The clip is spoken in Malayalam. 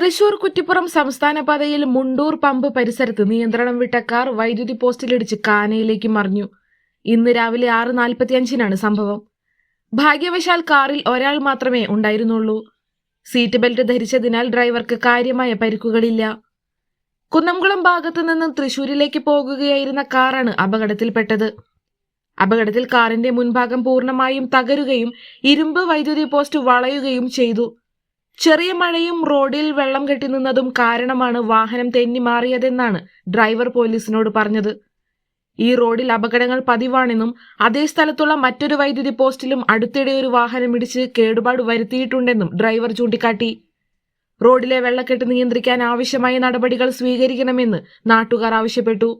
തൃശൂർ കുറ്റിപ്പുറം സംസ്ഥാന പാതയിൽ മുണ്ടൂർ പമ്പ് പരിസരത്ത് നിയന്ത്രണം വിട്ട കാർ വൈദ്യുതി പോസ്റ്റിലിടിച്ച് കാനയിലേക്ക് മറിഞ്ഞു. ഇന്ന് രാവിലെ ആറ് നാൽപ്പത്തിയഞ്ചിനാണ് സംഭവം. ഭാഗ്യവശാൽ കാറിൽ ഒരാൾ മാത്രമേ ഉണ്ടായിരുന്നുള്ളൂ. സീറ്റ് ബെൽറ്റ് ധരിച്ചതിനാൽ ഡ്രൈവർക്ക് കാര്യമായ പരിക്കുകളില്ല. കുന്നംകുളം ഭാഗത്തു നിന്നും തൃശൂരിലേക്ക് പോകുകയായിരുന്ന കാറാണ് അപകടത്തിൽപ്പെട്ടത്. അപകടത്തിൽ കാറിന്റെ മുൻഭാഗം പൂർണമായും തകരുകയും ഇരുമ്പ് വൈദ്യുതി പോസ്റ്റ് വളയുകയും ചെയ്തു. ചെറിയ മഴയും റോഡിൽ വെള്ളം കെട്ടി നിന്നതും കാരണമാണ് വാഹനം തെന്നി മാറിയതെന്നാണ് ഡ്രൈവർ പോലീസിനോട് പറഞ്ഞത്. ഈ റോഡിൽ അപകടങ്ങൾ പതിവാണെന്നും അതേ സ്ഥലത്തുള്ള മറ്റൊരു വൈദ്യുതി പോസ്റ്റിലും അടുത്തിടെ ഒരു വാഹനം ഇടിച്ച് കേടുപാട് വരുത്തിയിട്ടുണ്ടെന്നും ഡ്രൈവർ ചൂണ്ടിക്കാട്ടി. റോഡിലെ വെള്ളക്കെട്ട് നിയന്ത്രിക്കാൻ ആവശ്യമായ നടപടികൾ സ്വീകരിക്കണമെന്ന് നാട്ടുകാർ ആവശ്യപ്പെട്ടു.